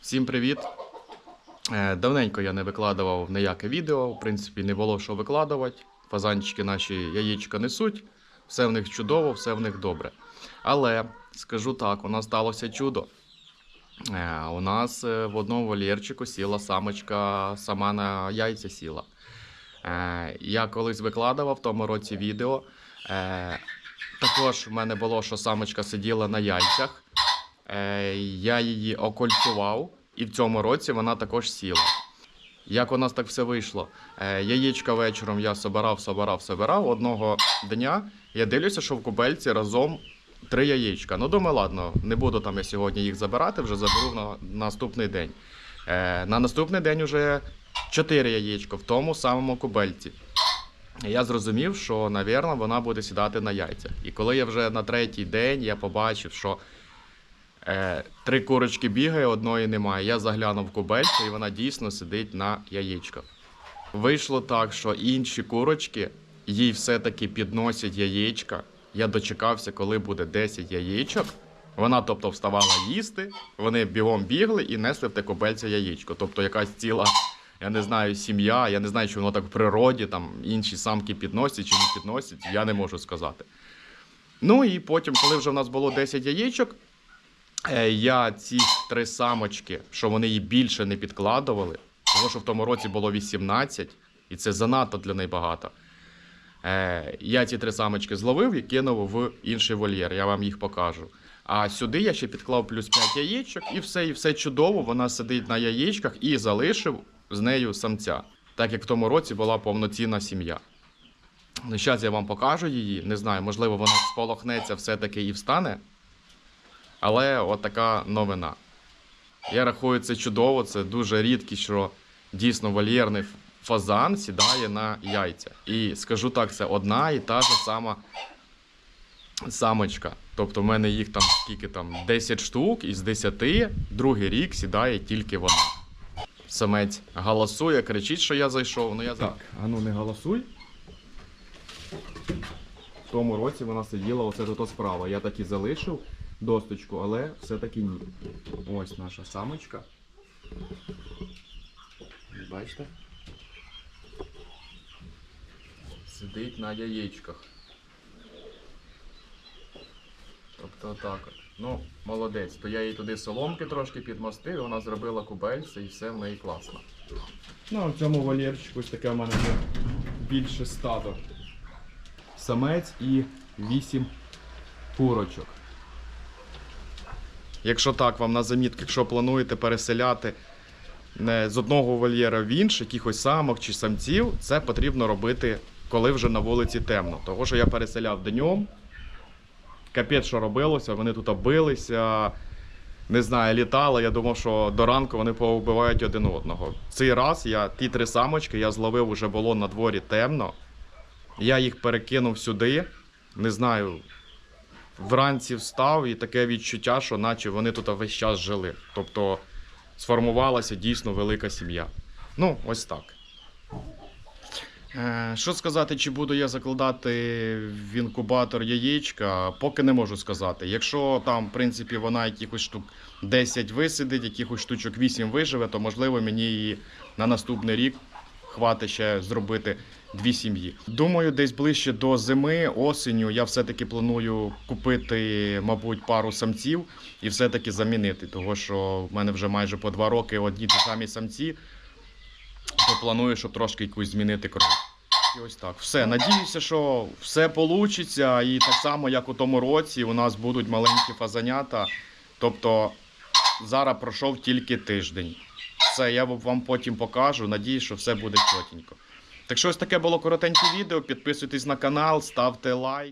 Всім привіт! Е, Давненько я не викладував ніяке відео, в принципі, не було що викладувати. Фазанчики наші яєчка несуть, все в них чудово, все в них добре. Але скажу так, у нас сталося чудо. Е, У нас е, в одному вольєрчику сіла самочка, сама на яйця сіла. Я колись викладував в тому році відео. Також в мене було, що самочка сиділа на яйцях. Е, Я її окольцював, і в цьому році вона також сіла. Як у нас так все вийшло? Е, Яєчка вечором я собирав, собирав, собирав. Одного дня я дивлюся, що в кубельці разом три яєчка. Ну, думаю, ладно, не буду там я сьогодні їх забирати, вже заберу на наступний день. Е, На наступний день вже чотири яєчка в тому самому кубельці. Я зрозумів, що, напевно, вона буде сідати на яйцях. І коли я вже на третій день я побачив, що Е, три курочки бігає, одної немає. Я заглянув в кубельцю, і вона дійсно сидить на яєчках. Вийшло так, що інші курочки їй все-таки підносять яєчка. Я дочекався, коли буде 10 яєчок. Вона, тобто, вставала їсти, вони бігом бігли і несли в те кубельце яєчко. Тобто якась ціла, я не знаю, сім'я, я не знаю, чи воно так в природі, там інші самки підносять чи не підносять, я не можу сказати. Ну і потім, коли вже в нас було 10 яєчок, Я ці три самочки, що вони її більше не підкладували, тому що в тому році було 18, і це занадто для неї багато. Е, Я ці три самочки зловив і кинув в інший вольєр. Я вам їх покажу. А сюди я ще підклав плюс 5 яєчок, і все, і все чудово. Вона сидить на яєчках і залишив з нею самця, так як в тому році була повноцінна сім'я. Зараз я вам покажу її. Не знаю, можливо, вона сполохнеться все-таки і встане. Але от така новина. Я рахую, це чудово, це дуже рідко, що дійсно вольєрний фазан сідає на яйця. І скажу так, це одна і та ж сама самочка. Тобто в мене їх там скільки там 10 штук, із 10 другий рік сідає тільки вона. Самець галасує, кричить, що я зайшов. Ну я за- Так, а ну не голосуй. В тому році вона сиділа оце тут справа. Я так і залишив досточку, але все-таки ні. Ось наша самочка. Бачите? Сидить на яєчках. Тобто так. Ну, молодець. То я їй туди соломки трошки підмостив, вона зробила кубельце і все в неї класно. Ну, а в цьому вольєрчику ось таке в мене вже більше стадо. Самець і вісім курочок. Якщо так, вам на замітку, якщо плануєте переселяти з одного вольєра в інший, якихось самок чи самців, це потрібно робити, коли вже на вулиці темно. Того, що я переселяв днем, капець, що робилося, вони тут билися, не знаю, літали. Я думав, що до ранку вони повбивають один одного. Цей раз я ті три самочки я зловив, уже було на дворі темно. Я їх перекинув сюди. Не знаю, вранці встав і таке відчуття, що наче вони тут весь час жили. Тобто сформувалася дійсно велика сім'я. Ну, ось так. Е, Що сказати, чи буду я закладати в інкубатор яєчка, поки не можу сказати. Якщо там, в принципі, вона якихось штук 10 висидить, якихось штучок 8 виживе, то можливо мені її на наступний рік хватить ще зробити дві сім'ї. Думаю, десь ближче до зими, осеню я все-таки планую купити, мабуть, пару самців і все-таки замінити, того що в мене вже майже по два роки одні ті самі самці, то планую, що трошки якусь змінити кров. І ось так. Все. Надіюся, що все вийде. І так само, як у тому році, у нас будуть маленькі фазанята. Тобто зараз пройшов тільки тиждень. Все, я вам потім покажу. Надіюсь, що все буде чотенько. Так що ось таке було коротеньке відео. Підписуйтесь на канал, ставте лайк.